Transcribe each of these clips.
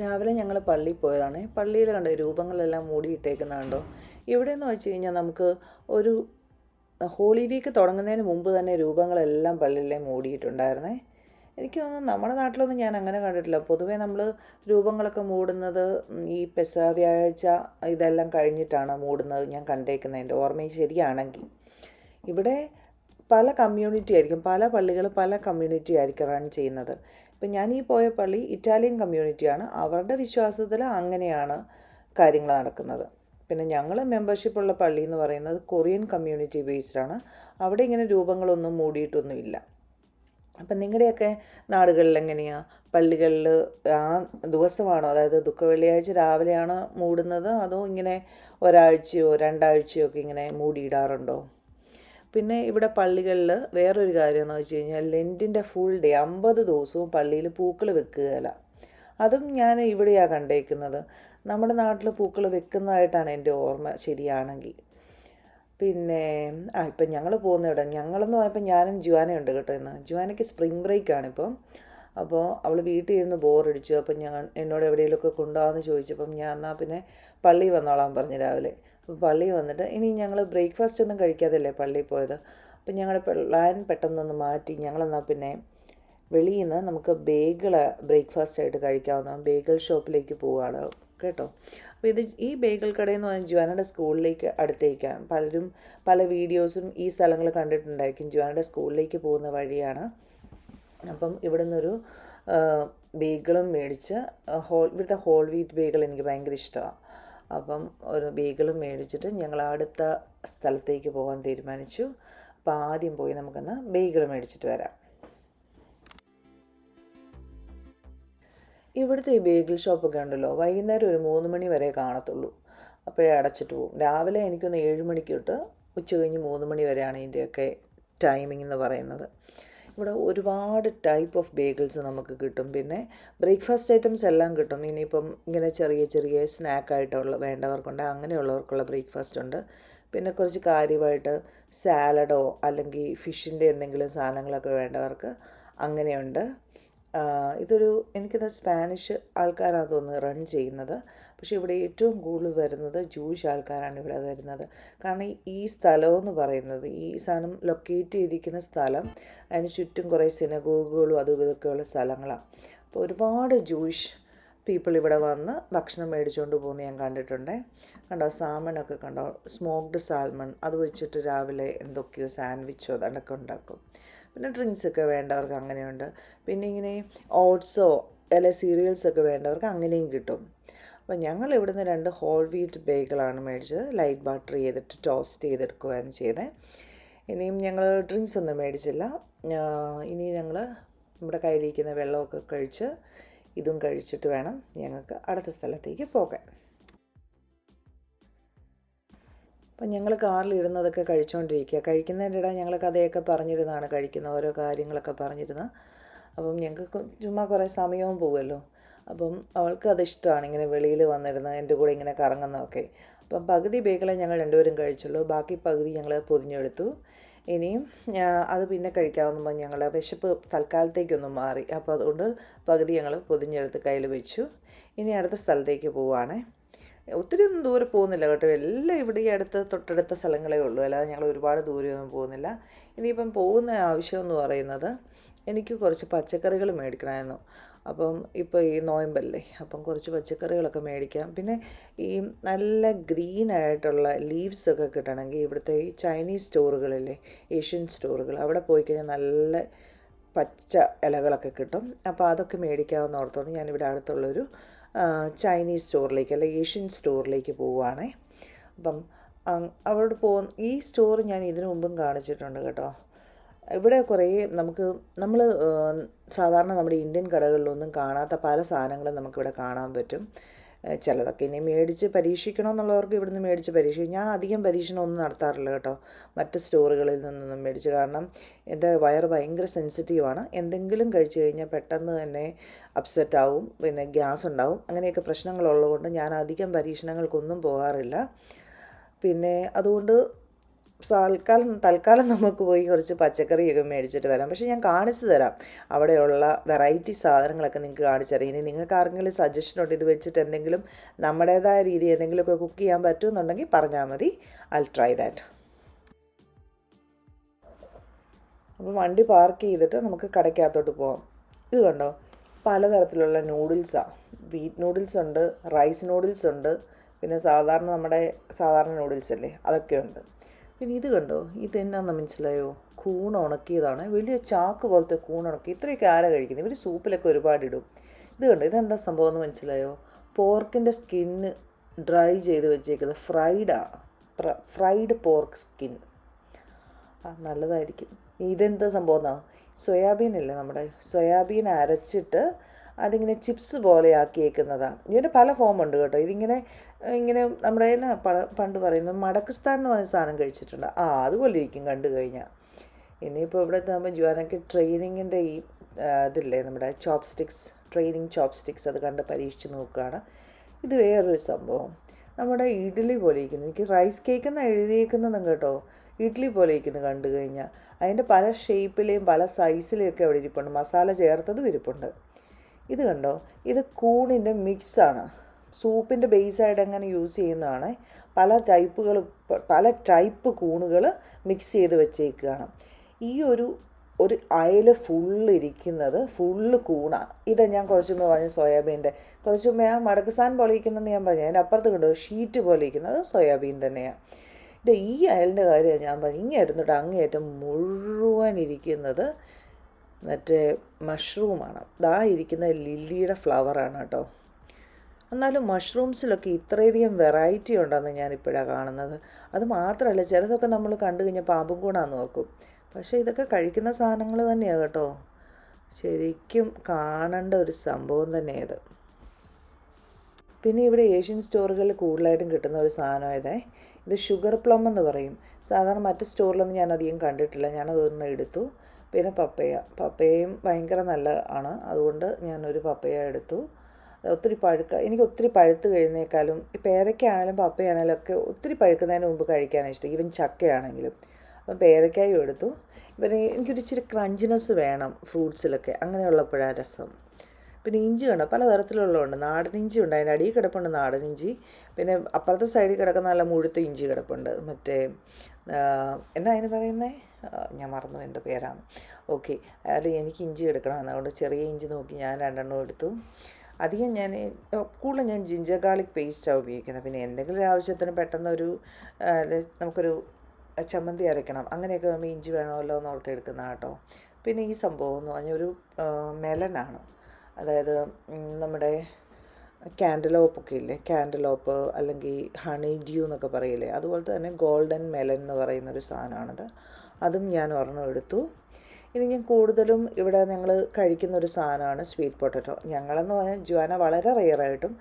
രാവിലെ ഞങ്ങൾ പള്ളിയിൽ പോയതാണ്. പള്ളിയിൽ കണ്ട രൂപങ്ങളെല്ലാം മൂടിയിട്ടേക്കുന്ന കണ്ടോ? ഇവിടെ എന്ന് വെച്ച് കഴിഞ്ഞാൽ നമുക്ക് ഒരു ഹോളി വീക്ക് തുടങ്ങുന്നതിന് മുമ്പ് തന്നെ രൂപങ്ങളെല്ലാം പള്ളിയിലെ മൂടിയിട്ടുണ്ടായിരുന്നേ. എനിക്ക് തോന്നുന്നു നമ്മുടെ നാട്ടിലൊന്നും ഞാൻ അങ്ങനെ കണ്ടിട്ടില്ല. പൊതുവേ നമ്മൾ രൂപങ്ങളൊക്കെ മൂടുന്നത് ഈ പെസ വ്യാഴാഴ്ച ഇതെല്ലാം കഴിഞ്ഞിട്ടാണ് മൂടുന്നത് ഞാൻ കണ്ടേക്കുന്നത് എന്റെ ഓർമ്മയിൽ ശരിയാണെങ്കിൽ. ഇവിടെ പല കമ്മ്യൂണിറ്റി ആയിരിക്കും പല പള്ളികൾ പല കമ്മ്യൂണിറ്റി ആയിരിക്കും റൺ ചെയ്യുന്നത്. ഇപ്പം ഞാൻ ഈ പോയ പള്ളി ഇറ്റാലിയൻ കമ്മ്യൂണിറ്റിയാണ്. അവരുടെ വിശ്വാസത്തിൽ അങ്ങനെയാണ് കാര്യങ്ങൾ നടക്കുന്നത്. പിന്നെ ഞങ്ങൾ മെമ്പർഷിപ്പ് ഉള്ള പള്ളി എന്ന് പറയുന്നത് കൊറിയൻ കമ്മ്യൂണിറ്റി ബേസ്ഡ് ആണ്. അവിടെ ഇങ്ങനെ രൂപങ്ങളൊന്നും മൂടിയിട്ടൊന്നുമില്ല. അപ്പം നിങ്ങളുടെയൊക്കെ നാടുകളിൽ എങ്ങനെയാണ് പള്ളികളിൽ ആ ദിവസമാണോ? അതായത് ദുഃഖ വെള്ളിയാഴ്ച രാവിലെയാണ് മൂടുന്നത്? അതോ ഇങ്ങനെ ഒരാഴ്ചയോ രണ്ടാഴ്ചയോ ഒക്കെ ഇങ്ങനെ മൂടിയിടാറുണ്ടോ? പിന്നെ ഇവിടെ പള്ളികളിൽ വേറൊരു കാര്യം എന്ന് വെച്ച് കഴിഞ്ഞാൽ ലെന്റിന്റെ ഫുൾ ഡേ അമ്പത് ദിവസവും പള്ളിയിൽ പൂക്കൾ വെക്കുകയില്ല അതും ഞാൻ ഇവിടെയാണ് കണ്ടേക്കുന്നത്. നമ്മുടെ നാട്ടിൽ പൂക്കൾ വെക്കുന്നതായിട്ടാണ് എന്റെ ഓർമ്മ ശരിയാണെങ്കിൽ. പിന്നെ ആ ഇപ്പം ഞങ്ങൾ പോകുന്ന ഇവിടെ ഞങ്ങളെന്ന് പറഞ്ഞപ്പോൾ ഞാനും ജുവാനയുണ്ട് കേട്ടോ ഇന്ന്. ജുവാനയ്ക്ക് സ്പ്രിംഗ് ബ്രേക്കാണ് ഇപ്പം. അപ്പോൾ അവൾ വീട്ടിൽ ഇരുന്ന് ബോറടിച്ചു അപ്പം ഞാൻ എന്നോട് എവിടെയെങ്കിലുമൊക്കെ കൊണ്ടുപോകാമെന്ന് ചോദിച്ചപ്പം ഞാൻ എന്നാൽ പിന്നെ പള്ളി വന്നോളാൻ പറഞ്ഞു രാവിലെ. അപ്പോൾ പള്ളി വന്നിട്ട് ഇനി ഞങ്ങൾ ബ്രേക്ക്ഫാസ്റ്റ് ഒന്നും കഴിക്കാതല്ലേ പള്ളിയിൽ പോയത്. അപ്പം ഞങ്ങളുടെ പ്ലാൻ പെട്ടെന്നൊന്ന് മാറ്റി. ഞങ്ങളെന്നാൽ പിന്നെ വെളിയിൽ നിന്ന് നമുക്ക് ബേഗിൾ ബ്രേക്ക്ഫാസ്റ്റ് ആയിട്ട് കഴിക്കാവുന്ന ബേഗിൾ ഷോപ്പിലേക്ക് പോവുകയാണ് കേട്ടോ? അപ്പോൾ ഇത് ഈ ബേഗിൾ കടയിൽ എന്ന് പറഞ്ഞാൽ ജുവാനയുടെ സ്കൂളിലേക്ക് അടുത്തേക്കാണ് പലരും പല വീഡിയോസും ഈ സ്ഥലങ്ങൾ കണ്ടിട്ടുണ്ടായിരിക്കും. ജുവാനയുടെ സ്കൂളിലേക്ക് പോകുന്ന വഴിയാണ്. അപ്പം ഇവിടെ നിന്നൊരു ബേഗിളും മേടിച്ച് ഹോൾ ഇവിടുത്തെ ഹോൾ വീറ്റ് ബേഗിൾ എനിക്ക് ഭയങ്കര ഇഷ്ടമാണ് അപ്പം ഒരു ബീഗിളും മേടിച്ചിട്ട് ഞങ്ങൾ അടുത്ത സ്ഥലത്തേക്ക് പോകാൻ തീരുമാനിച്ചു. അപ്പോൾ ആദ്യം പോയി നമുക്കൊന്ന് ബീഗിൾ മേടിച്ചിട്ട് വരാം. ഇവിടുത്തെ ഈ ബേഗിൾ ഷോപ്പൊക്കെ ഉണ്ടല്ലോ വൈകുന്നേരം ഒരു മൂന്ന് മണി വരെ കാണത്തുള്ളൂ. അപ്പോഴേ അടച്ചിട്ട് പോകും രാവിലെ എനിക്കൊന്ന് ഏഴ് മണിക്ക് തൊട്ട് ഉച്ച കഴിഞ്ഞ് മൂന്ന് മണി വരെയാണ് ഇതിന്റെയൊക്കെ ടൈമിംഗ് എന്ന് പറയുന്നത്. ഇവിടെ ഒരുപാട് ടൈപ്പ് ഓഫ് ബേഗിൾസ് നമുക്ക് കിട്ടും. പിന്നെ ബ്രേക്ക്ഫാസ്റ്റ് ഐറ്റംസ് എല്ലാം കിട്ടും. ഇനിയിപ്പം ഇങ്ങനെ ചെറിയ ചെറിയ സ്നാക്കായിട്ടുള്ള വേണ്ടവർക്കുണ്ട്. അങ്ങനെയുള്ളവർക്കുള്ള ബ്രേക്ക്ഫാസ്റ്റ് ഉണ്ട്. പിന്നെ കുറച്ച് കാര്യമായിട്ട് സാലഡോ അല്ലെങ്കിൽ ഫിഷിന്റെ എന്തെങ്കിലും സാധനങ്ങളൊക്കെ വേണ്ടവർക്ക് അങ്ങനെയുണ്ട്. ഇതൊരു എനിക്കത് സ്പാനിഷ് ആൾക്കാരാണ് തോന്നുന്നത് റൺ ചെയ്യുന്നത്. പക്ഷേ ഇവിടെ ഏറ്റവും കൂടുതൽ വരുന്നത് ജൂയിഷ് ആൾക്കാരാണ് ഇവിടെ വരുന്നത്. കാരണം ഈ സ്ഥലം എന്ന് പറയുന്നത് ഈ സാധനം ലൊക്കേറ്റ് ചെയ്തിരിക്കുന്ന സ്ഥലം അതിന് ചുറ്റും കുറേ സിനഗോഗുകളും അതും ഇതൊക്കെയുള്ള സ്ഥലങ്ങളാണ്. അപ്പോൾ ഒരുപാട് ജൂയിഷ് പീപ്പിൾ ഇവിടെ വന്ന് ഭക്ഷണം മേടിച്ചുകൊണ്ട് പോകുന്ന ഞാൻ കണ്ടിട്ടുണ്ട്. കണ്ടോ സാമണൊക്കെ കണ്ടോ? സ്മോക്ഡ് സാൽമൺ അത് വെച്ചിട്ട് രാവിലെ എന്തൊക്കെയോ സാൻഡ്വിച്ചോ അതൊക്കെ ഉണ്ടാക്കും. പിന്നെ ഡ്രിങ്ക്സൊക്കെ വേണ്ടവർക്ക് അങ്ങനെയുണ്ട്. പിന്നെ ഇങ്ങനെ ഓട്സോ അല്ലെ സീരിയൽസൊക്കെ വേണ്ടവർക്ക് അങ്ങനെയും കിട്ടും. അപ്പോൾ ഞങ്ങൾ ഇവിടുന്ന് രണ്ട് ഹോൾ വീറ്റ് ബേഗിളാണ് മേടിച്ചത്. ലൈറ്റ് ബട്ടർ ചെയ്തിട്ട് ടോസ്റ്റ് ചെയ്തെടുക്കുകയാണ് ചെയ്തത് ഇനിയും ഞങ്ങൾ ഡ്രിങ്ക്സ് ഒന്നും മേടിച്ചില്ല. ഇനി ഞങ്ങൾ നമ്മുടെ കയ്യിലിരിക്കുന്ന വെള്ളമൊക്കെ കഴിച്ച് ഇതും കഴിച്ചിട്ട് വേണം ഞങ്ങൾക്ക് അടുത്ത സ്ഥലത്തേക്ക് പോകാൻ. അപ്പം ഞങ്ങൾ കാറിൽ ഇരുന്നതൊക്കെ കഴിച്ചുകൊണ്ടിരിക്കുക കഴിക്കുന്നതിന്റെ ഇടയിൽ ഞങ്ങൾ കഥയൊക്കെ പറഞ്ഞിരുന്നതാണ് കഴിക്കുന്ന ഓരോ കാര്യങ്ങളൊക്കെ പറഞ്ഞിരുന്നത്. അപ്പം ഞങ്ങൾക്ക് ചുമ്മാ കുറേ സമയവും പോകുമല്ലോ അപ്പം അവൾക്ക് അത് ഇഷ്ടമാണ് ഇങ്ങനെ വെളിയിൽ വന്നിരുന്ന് എന്റെ കൂടെ ഇങ്ങനെ കറങ്ങുന്നതൊക്കെ. അപ്പം പകുതി ബേക്കളെ ഞങ്ങൾ രണ്ടുപേരും കഴിച്ചുള്ളൂ. ബാക്കി പകുതി ഞങ്ങൾ പൊതിഞ്ഞെടുത്തു. ഇനിയും അത് പിന്നെ കഴിക്കാവുന്ന ഞങ്ങൾ വിശപ്പ് തൽക്കാലത്തേക്കൊന്നും മാറി. അപ്പോൾ അതുകൊണ്ട് പകുതി ഞങ്ങൾ പൊതിഞ്ഞെടുത്ത് കയ്യിൽ വെച്ചു. ഇനി അടുത്ത സ്ഥലത്തേക്ക് പോവുകയാണേ. ഒത്തിരി ഒന്നും ദൂരെ പോകുന്നില്ല കേട്ടോ. എല്ലാം ഇവിടെ ഈ അടുത്ത് തൊട്ടടുത്ത സ്ഥലങ്ങളേ ഉള്ളൂ. അല്ലാതെ ഞങ്ങൾ ഒരുപാട് ദൂരെയൊന്നും പോകുന്നില്ല. ഇനിയിപ്പം പോകുന്ന ആവശ്യം എന്ന് പറയുന്നത് എനിക്ക് കുറച്ച് പച്ചക്കറികൾ മേടിക്കണമായിരുന്നു. അപ്പം ഇപ്പോൾ ഈ നോയമ്പല്ലേ അപ്പം കുറച്ച് പച്ചക്കറികളൊക്കെ മേടിക്കാം. പിന്നെ ഈ നല്ല ഗ്രീൻ ആയിട്ടുള്ള ലീവ്സ് ഒക്കെ കിട്ടണമെങ്കിൽ ഇവിടുത്തെ ഈ ചൈനീസ് സ്റ്റോറുകളില്ലേ ഏഷ്യൻ സ്റ്റോറുകൾ അവിടെ പോയി കഴിഞ്ഞാൽ നല്ല പച്ച ഇലകളൊക്കെ കിട്ടും. അപ്പോൾ അതൊക്കെ മേടിക്കാവുന്ന ഓർത്തോണ്ട് ഞാനിവിടെ അടുത്തുള്ളൊരു ചൈനീസ് സ്റ്റോറിലേക്ക് അല്ലെ ഏഷ്യൻ സ്റ്റോറിലേക്ക് പോവുകയാണേ അപ്പം അവിടെ പോകുന്ന ഈ സ്റ്റോർ ഞാൻ ഇതിനു മുമ്പും കാണിച്ചിട്ടുണ്ട് കേട്ടോ. ഇവിടെ കുറേ നമുക്ക് നമ്മൾ സാധാരണ നമ്മുടെ ഇന്ത്യൻ കടകളിലൊന്നും കാണാത്ത പല സാധനങ്ങളും നമുക്കിവിടെ കാണാൻ പറ്റും. ചിലതൊക്കെ ഇനി മേടിച്ച് പരീക്ഷിക്കണമെന്നുള്ളവർക്ക് ഇവിടുന്ന് മേടിച്ച് പരീക്ഷിക്കും. ഞാൻ അധികം പരീക്ഷണമൊന്നും നടത്താറില്ല കേട്ടോ. മറ്റ് സ്റ്റോറുകളിൽ നിന്നൊന്നും മേടിച്ച് കാരണം എന്റെ വയർ ഭയങ്കര സെൻസിറ്റീവാണ്. എന്തെങ്കിലും കഴിച്ചു കഴിഞ്ഞാൽ പെട്ടെന്ന് തന്നെ അപ്സെറ്റ് ആവും പിന്നെ ഗ്യാസ് ഉണ്ടാവും. അങ്ങനെയൊക്കെ പ്രശ്നങ്ങളുള്ളതുകൊണ്ട് ഞാൻ അധികം പരീക്ഷണങ്ങൾക്കൊന്നും പോകാറില്ല. പിന്നെ അതുകൊണ്ട് തൽക്കാലം തൽക്കാലം നമുക്ക് പോയി കുറച്ച് പച്ചക്കറിയൊക്കെ മേടിച്ചിട്ട് വരാം. പക്ഷേ ഞാൻ കാണിച്ചു തരാം. അവിടെയുള്ള വെറൈറ്റി സാധനങ്ങളൊക്കെ നിങ്ങൾക്ക് കാണിച്ചു തരാം. ഇനി നിങ്ങൾക്ക് ആർക്കെങ്കിലും സജഷൻ ഉണ്ട് ഇത് വെച്ചിട്ട് എന്തെങ്കിലും നമ്മുടേതായ രീതി എന്തെങ്കിലുമൊക്കെ കുക്ക് ചെയ്യാൻ പറ്റുമെന്നുണ്ടെങ്കിൽ പറഞ്ഞാൽ മതി. ഐ ട്രൈ ദാറ്റ് അപ്പോൾ വണ്ടി പാർക്ക് ചെയ്തിട്ട് നമുക്ക് കടയ്ക്കകത്തോട്ട് പോകാം ഇത് കണ്ടോ? പലതരത്തിലുള്ള നൂഡിൽസാണ് വീറ്റ് നൂഡിൽസ് ഉണ്ട് റൈസ് നൂഡിൽസ് ഉണ്ട് പിന്നെ സാധാരണ നമ്മുടെ സാധാരണ നൂഡിൽസ് അല്ലേ? അതൊക്കെ ഉണ്ട്. പിന്നെ ഇത് കണ്ടോ? ഇത് എന്നാന്ന് മനസ്സിലായോ? കൂൺ ഉണക്കിയതാണ്. വലിയ ചാക്ക് പോലത്തെ കൂൺ ഉണക്കി ഇത്രയൊക്കെ ആരാ കഴിക്കുന്നത്? ഇവർ സൂപ്പിലൊക്കെ ഒരുപാട് ഇടും. ഇത് കണ്ടോ? ഇതെന്താ സംഭവം എന്ന് മനസ്സിലായോ? പോർക്കിന്റെ സ്കിന്ന് ഡ്രൈ ചെയ്ത് വെച്ചേക്കുന്നത് ഫ്രൈഡാണ് ഫ്രൈഡ് പോർക്ക് സ്കിൻ. നല്ലതായിരിക്കും. ഇതെന്താ സംഭവം എന്നാ? സോയാബീൻ അല്ലേ നമ്മുടെ? സോയാബീൻ അരച്ചിട്ട് അതിങ്ങനെ ചിപ്സ് പോലെ ആക്കിയേക്കുന്നതാണ് ഇതിന്റെ പല ഫോമുണ്ട് കേട്ടോ. ഇതിങ്ങനെ ഇങ്ങനെ നമ്മുടെ പണ്ട് പറയുന്നത് മടക്കിസ്ഥാൻ എന്ന് പറഞ്ഞ സാധനം കഴിച്ചിട്ടുണ്ട്. ആ അതുപോലെ ഇരിക്കും കണ്ടു കഴിഞ്ഞാൽ. ഇനിയിപ്പോൾ ഇവിടെ എത്താകുമ്പോൾ ജുവാനൊക്കെ ട്രെയിനിങ്ങിന്റെ ഈ ഇതില്ലേ നമ്മുടെ chopsticks training chopsticks അത് കണ്ട് പരീക്ഷിച്ച് നോക്കുകയാണ്. ഇത് വേറൊരു സംഭവം. നമ്മുടെ ഇഡ്ഡലി പോലെ ഇരിക്കുന്നു. എനിക്ക് റൈസ് കേക്ക് എന്നാണ് എഴുതിയേക്കുന്നതും കേട്ടോ. ഇഡ്ഡലി പോലെ ഇരിക്കുന്നു കണ്ടു കഴിഞ്ഞാൽ. അതിന്റെ പല ഷേപ്പിലെയും പല സൈസിലെയും ഒക്കെ അവിടെ ഇരിപ്പുണ്ട്. മസാല ചേർത്തതും ഇരിപ്പുണ്ട്. ഇത് കണ്ടോ? ഇത് കൂണിന്റെ മിക്സാണ്. സൂപ്പിന്റെ ബേസായിട്ട് അങ്ങനെ യൂസ് ചെയ്യുന്നതാണ്. പല ടൈപ്പുകൾ പല ടൈപ്പ് കൂണുകൾ മിക്സ് ചെയ്ത് വെച്ചേക്കുകയാണ് ഈ ഒരു ഒരു അയൽ ഫുള്ള് ഇരിക്കുന്നത് ഫുള്ള് കൂണാണ് ഇത് ഞാൻ കുറച്ച് മുമ്പ് പറഞ്ഞ സോയാബീന്റെ. കുറച്ച് മുമ്പ് ആ മടക്കസാൻ പോലെ ഇരിക്കുന്നതെന്ന് ഞാൻ പറഞ്ഞു അതിന്റെ അപ്പുറത്ത് കണ്ടോ? ഷീറ്റ് പോലെ ഇരിക്കുന്നത് സോയാബീൻ തന്നെയാണ് ഇത് ഈ അയലിന്റെ കാര്യം ഞാൻ പറഞ്ഞു ഇങ്ങനെ ഇരുന്നിട്ട് മുഴുവൻ ഇരിക്കുന്നത് മറ്റേ മഷ്റൂമാണ്. ദാ ഇരിക്കുന്ന ലില്ലിയുടെ ഫ്ലവറാണ് കേട്ടോ എന്നാലും മഷ്റൂംസിലൊക്കെ ഇത്രയധികം വെറൈറ്റി ഉണ്ടെന്ന് ഞാനിപ്പോഴാണ് കാണുന്നത്. അത് മാത്രമല്ല ചിലതൊക്കെ നമ്മൾ കണ്ടു കഴിഞ്ഞാൽ പാമ്പും കൂടാന്ന് ഓർക്കും. പക്ഷേ ഇതൊക്കെ കഴിക്കുന്ന സാധനങ്ങൾ തന്നെയാണ് കേട്ടോ. ശരിക്കും കാണേണ്ട ഒരു സംഭവം തന്നെയത്. പിന്നെ ഇവിടെ ഏഷ്യൻ സ്റ്റോറുകളിൽ കൂടുതലായിട്ടും കിട്ടുന്ന ഒരു സാധനമായതേ ഇത്. ഷുഗർ പ്ലം എന്ന് പറയും. സാധാരണ മറ്റ് സ്റ്റോറിലൊന്നും ഞാൻ അധികം കണ്ടിട്ടില്ല. ഞാനതൊരെണ്ണം എടുത്തു. പിന്നെ പപ്പയ. പപ്പയും ഭയങ്കര നല്ല ആണ് അതുകൊണ്ട് ഞാനൊരു പപ്പയ എടുത്തു. ഒത്തിരി പഴുക്ക എനിക്ക് ഒത്തിരി പഴുത്ത് കഴിയുന്നേക്കാളും പേരയ്ക്കാണെങ്കിലും പപ്പയാണെങ്കിലും ഒക്കെ ഒത്തിരി പഴുക്കുന്നതിന് മുമ്പ് കഴിക്കാനാണ് ഇഷ്ടം ഈവൻ ചക്കയാണെങ്കിലും. അപ്പം പേരയ്ക്കായും എടുത്തു. പിന്നെ എനിക്കൊരു ഇച്ചിരി ക്രഞ്ചിനെസ് വേണം ഫ്രൂട്ട്സിലൊക്കെ അങ്ങനെയുള്ളപ്പോഴാണ് രസം. പിന്നെ ഇഞ്ചി കണ്ടോ പലതരത്തിലുള്ളതുണ്ട്. നാടൻ ഇഞ്ചി ഉണ്ട് അതിന്റെ അടിയിൽ കിടപ്പുണ്ട് നാടൻ ഇഞ്ചി. പിന്നെ അപ്പുറത്തെ സൈഡിൽ കിടക്കുന്ന നല്ല മുഴുത്ത ഇഞ്ചി കിടപ്പുണ്ട്. മറ്റേ എന്നാ അതിന് പറയുന്നത് ഞാൻ മറന്നു എന്റെ പേരാണ്. ഓക്കെ അത് എനിക്ക് ഇഞ്ചി എടുക്കണം അതുകൊണ്ട് ചെറിയ ഇഞ്ചി നോക്കി ഞാൻ രണ്ടെണ്ണം എടുത്തു. അധികം ഞാൻ കൂടുതലും ഞാൻ ജിഞ്ചർ ഗാർലിക് പേസ്റ്റാണ് ഉപയോഗിക്കുന്നത്. പിന്നെ എന്തെങ്കിലും ആവശ്യത്തിന് പെട്ടെന്നൊരു നമുക്കൊരു ചമ്മന്തി അരയ്ക്കണം അങ്ങനെയൊക്കെ നമ്മൾ ഇഞ്ചി വേണമല്ലോ എന്ന് ഓർത്ത് എടുക്കുന്ന കേട്ടോ. പിന്നെ ഈ സംഭവം എന്ന് പറഞ്ഞാൽ ഒരു മെലനാണ്. അതായത് നമ്മുടെ ക്യാൻഡലോപ്പൊക്കെ ഇല്ലേ? ക്യാൻഡലോപ്പ് അല്ലെങ്കിൽ ഹണി ഡ്യൂ എന്നൊക്കെ പറയില്ലേ? അതുപോലെ തന്നെ ഗോൾഡൻ മെലൻ എന്ന് പറയുന്നൊരു സാധനമാണത്. അതും ഞാൻ ഒരെണ്ണം എടുത്തു. ഇനി ഞാൻ കൂടുതലും ഇവിടെ ഞങ്ങൾ കഴിക്കുന്ന ഒരു സാധനമാണ് സ്വീറ്റ് പൊട്ടറ്റോ ഞങ്ങളെന്ന് പറഞ്ഞാൽ ജുവാന വളരെ റെയറായിട്ടും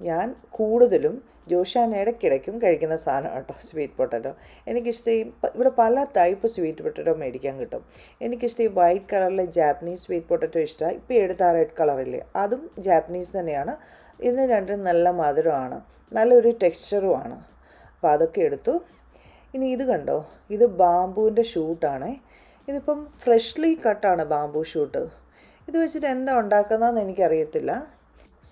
ഞാൻ കൂടുതലും ജോഷാൻ ഇടയ്ക്കിടയ്ക്കും കഴിക്കുന്ന സാധനം കേട്ടോ സ്വീറ്റ് പൊട്ടറ്റോ എനിക്കിഷ്ടം ഈ ഇവിടെ പല ടൈപ്പ് സ്വീറ്റ് പൊട്ടറ്റോ മേടിക്കാൻ കിട്ടും. എനിക്കിഷ്ടം ഈ വൈറ്റ് കളറിലെ ജാപ്പനീസ് സ്വീറ്റ് പൊട്ടറ്റോ ഇഷ്ടമാണ്. ഇപ്പോൾ എടുത്ത റെഡ് കളറില്ലേ അതും ജാപ്പനീസ് തന്നെയാണ്. ഇതിന് രണ്ടും നല്ല മധുരമാണ് നല്ലൊരു ടെക്സ്ചറുമാണ് അപ്പോൾ അതൊക്കെ എടുത്തു. ഇനി ഇത് കണ്ടോ ഇത് ബാമ്പുവിന്റെ ഷൂട്ടാണേ ഇതിപ്പം ഫ്രഷ്ലി കട്ടാണ് ബാംബൂ ഷൂട്ട്. ഇത് വെച്ചിട്ട് എന്താ ഉണ്ടാക്കുന്നതെന്ന് എനിക്കറിയത്തില്ല.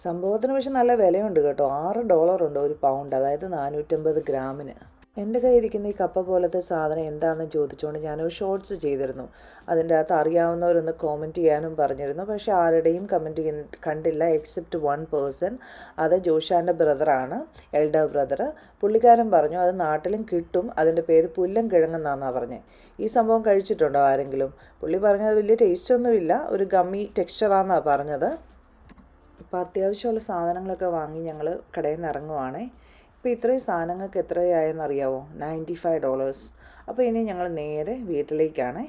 സംഭവത്തിന് പക്ഷെ നല്ല വിലയുണ്ട് കേട്ടോ. ആറ് ഡോളറുണ്ട് ഒരു പൗണ്ട് അതായത് നാനൂറ്റമ്പത് ഗ്രാമിന്. എന്റെ കയ്യിരിക്കുന്ന ഈ കപ്പ പോലത്തെ സാധനം എന്താണെന്ന് ചോദിച്ചുകൊണ്ട് ഞാനൊരു ഷോർട്സ് ചെയ്തിരുന്നു. അതിന്റെ അകത്ത് അറിയാവുന്നവരൊന്ന് കോമന്റ് ചെയ്യാനും പറഞ്ഞിരുന്നു. പക്ഷേ ആരുടെയും കമന്റ് കണ്ടില്ല. എക്സെപ്റ്റ് വൺ പേഴ്സൺ അത് ജോഷാന്റെ ബ്രദറാണ് എൽഡർ ബ്രദർ പുള്ളിക്കാരൻ പറഞ്ഞു അത് നാട്ടിലും കിട്ടും. അതിന്റെ പേര് പുല്ലൻ കിഴങ്ങെന്നാണെന്നാണ് പറഞ്ഞത് ഈ സംഭവം കഴിച്ചിട്ടുണ്ടോ ആരെങ്കിലും? പുള്ളി പറഞ്ഞത് വലിയ ടേസ്റ്റ് ഒന്നുമില്ല ഒരു ഗമ്മി ടെക്സ്ചറാണെന്നാണ് പറഞ്ഞത്. അപ്പോൾ അത്യാവശ്യമുള്ള സാധനങ്ങളൊക്കെ വാങ്ങി ഞങ്ങൾ കടയിൽ നിന്ന് ഇറങ്ങുവാണേ. ഇപ്പോൾ ഇത്രയും സാധനങ്ങൾക്ക് എത്രയായെന്ന് അറിയാവോ? നയന്റി ഫൈവ് ഡോളേഴ്സ് അപ്പോൾ ഇനി ഞങ്ങൾ നേരെ വീട്ടിലേക്കാണ്.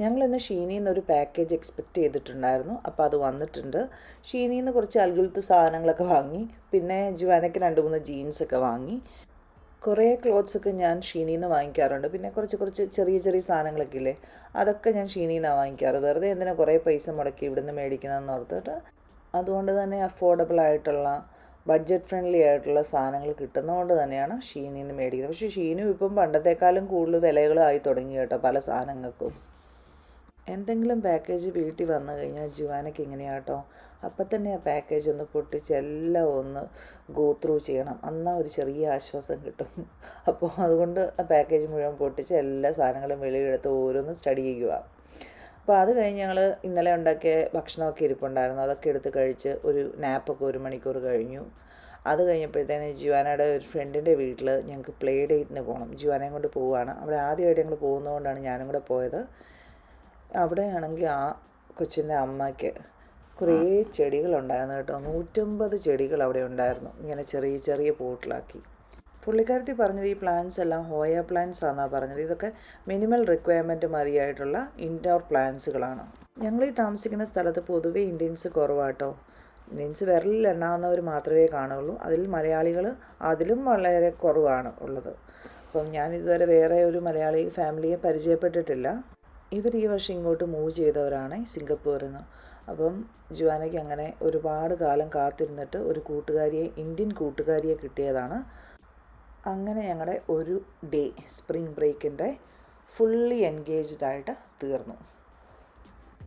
ഞങ്ങളിന്ന് ഷീനിയിൽ നിന്ന് ഒരു പാക്കേജ് എക്സ്പെക്റ്റ് ചെയ്തിട്ടുണ്ടായിരുന്നു. അപ്പോൾ അത് വന്നിട്ടുണ്ട്. ഷീനിയിൽ നിന്ന് കുറച്ച് അൽഗുലത്ത് സാധനങ്ങളൊക്കെ വാങ്ങി. പിന്നെ ജുവാനയ്ക്ക് രണ്ട് മൂന്ന് ജീൻസൊക്കെ വാങ്ങി. കുറേ ക്ലോത്ത്സൊക്കെ ഞാൻ ഷീനിൽ നിന്ന് വാങ്ങിക്കാറുണ്ട്. പിന്നെ കുറച്ച് കുറച്ച് ചെറിയ ചെറിയ സാധനങ്ങളൊക്കെ ഇല്ലേ അതൊക്കെ ഞാൻ ഷീനിൽ നിന്നാണ് വാങ്ങിക്കാറ്. വെറുതെ എന്തിനാ കുറേ പൈസ മുടക്കി ഇവിടുന്ന് മേടിക്കുന്നതെന്ന് ഓർത്തിട്ട് അതുകൊണ്ട് തന്നെ അഫോർഡബിൾ ആയിട്ടുള്ള ബഡ്ജറ്റ് ഫ്രണ്ട്ലി ആയിട്ടുള്ള സാധനങ്ങൾ കിട്ടുന്നതുകൊണ്ട് തന്നെയാണ് ഷീനിൽ നിന്ന് മേടിക്കുന്നത്. പക്ഷേ ഷീനും ഇപ്പം പണ്ടത്തെക്കാളും കൂടുതൽ വിലകളായി തുടങ്ങി കേട്ടോ പല സാധനങ്ങൾക്കും. എന്തെങ്കിലും പാക്കേജ് വീട്ടിൽ വന്നു കഴിഞ്ഞാൽ ജുവാനൊക്കെ ഇങ്ങനെയാണ് കേട്ടോ? അപ്പം തന്നെ ആ പാക്കേജ് ഒന്ന് പൊട്ടിച്ച് എല്ലാം ഒന്ന് ഗോ ത്രൂ ചെയ്യണം. എന്നാൽ ഒരു ചെറിയ ആശ്വാസം കിട്ടും. അപ്പോൾ അതുകൊണ്ട് ആ പാക്കേജ് മുഴുവൻ പൊട്ടിച്ച് എല്ലാ സാധനങ്ങളും വെളിയിലെടുത്ത് ഓരോന്നും സ്റ്റഡി ചെയ്യുക. അപ്പോൾ അത് കഴിഞ്ഞ് ഞങ്ങൾ ഇന്നലെ ഉണ്ടാക്കിയ ഭക്ഷണമൊക്കെ ഇരിപ്പുണ്ടായിരുന്നു. അതൊക്കെ എടുത്ത് കഴിച്ച് ഒരു നാപ്പൊക്കെ ഒരു മണിക്കൂർ കഴിഞ്ഞു. അത് കഴിഞ്ഞപ്പോഴത്തേന് ജുവാനയുടെ ഒരു ഫ്രണ്ടിന്റെ വീട്ടിൽ ഞങ്ങൾക്ക് പ്ലേ ഡേറ്റിന് പോകണം ജുവാനയും കൊണ്ട് പോവുകയാണ് അവിടെ ആദ്യമായിട്ട് ഞങ്ങൾ പോകുന്നതുകൊണ്ടാണ് ഞാനും കൂടെ പോയത്. അവിടെയാണെങ്കിൽ ആ കൊച്ചിന്റെ അമ്മയ്ക്ക് കുറേ ചെടികളുണ്ടായിരുന്നു കേട്ടോ. നൂറ്റമ്പത് ചെടികൾ അവിടെ ഉണ്ടായിരുന്നു. ഇങ്ങനെ ചെറിയ ചെറിയ പോട്ടിലാക്കി. പുള്ളിക്കാരത്തി പറഞ്ഞത് ഈ പ്ലാന്റ്സ് എല്ലാം ഹോയ പ്ലാന്റ്സ് ആണെന്നാണ് പറഞ്ഞത്. ഇതൊക്കെ മിനിമൽ റിക്വയർമെന്റ് മതിയായിട്ടുള്ള ഇൻഡോർ പ്ലാന്റ്സുകളാണ് ഞങ്ങൾ ഈ താമസിക്കുന്ന സ്ഥലത്ത് പൊതുവേ ഇന്ത്യൻസ് കുറവാട്ടോ. ഇന്ത്യൻസ് വിരലിൽ എണ്ണാവുന്നവർ മാത്രമേ കാണുള്ളൂ അതിൽ മലയാളികൾ അതിലും വളരെ കുറവാണ് ഉള്ളത്. അപ്പം ഞാൻ ഇതുവരെ വേറെ ഒരു മലയാളി ഫാമിലിയെ പരിചയപ്പെട്ടിട്ടില്ല. ഇവർ ഈ വർഷം ഇങ്ങോട്ട് മൂവ് ചെയ്തവരാണ് സിംഗപ്പൂരിൽ നിന്ന്. അപ്പം ജുവാനയ്ക്ക് അങ്ങനെ ഒരുപാട് കാലം കാത്തിരുന്നിട്ട് ഒരു കൂട്ടുകാരിയെ ഇന്ത്യൻ കൂട്ടുകാരിയെ കിട്ടിയതാണ്. അങ്ങനെ ഞങ്ങളുടെ ഒരു ഡേ സ്പ്രിംഗ് ബ്രേക്കിന്റെ ഫുള്ളി എൻഗേജ്ഡ് ആയിട്ട് തീർന്നു.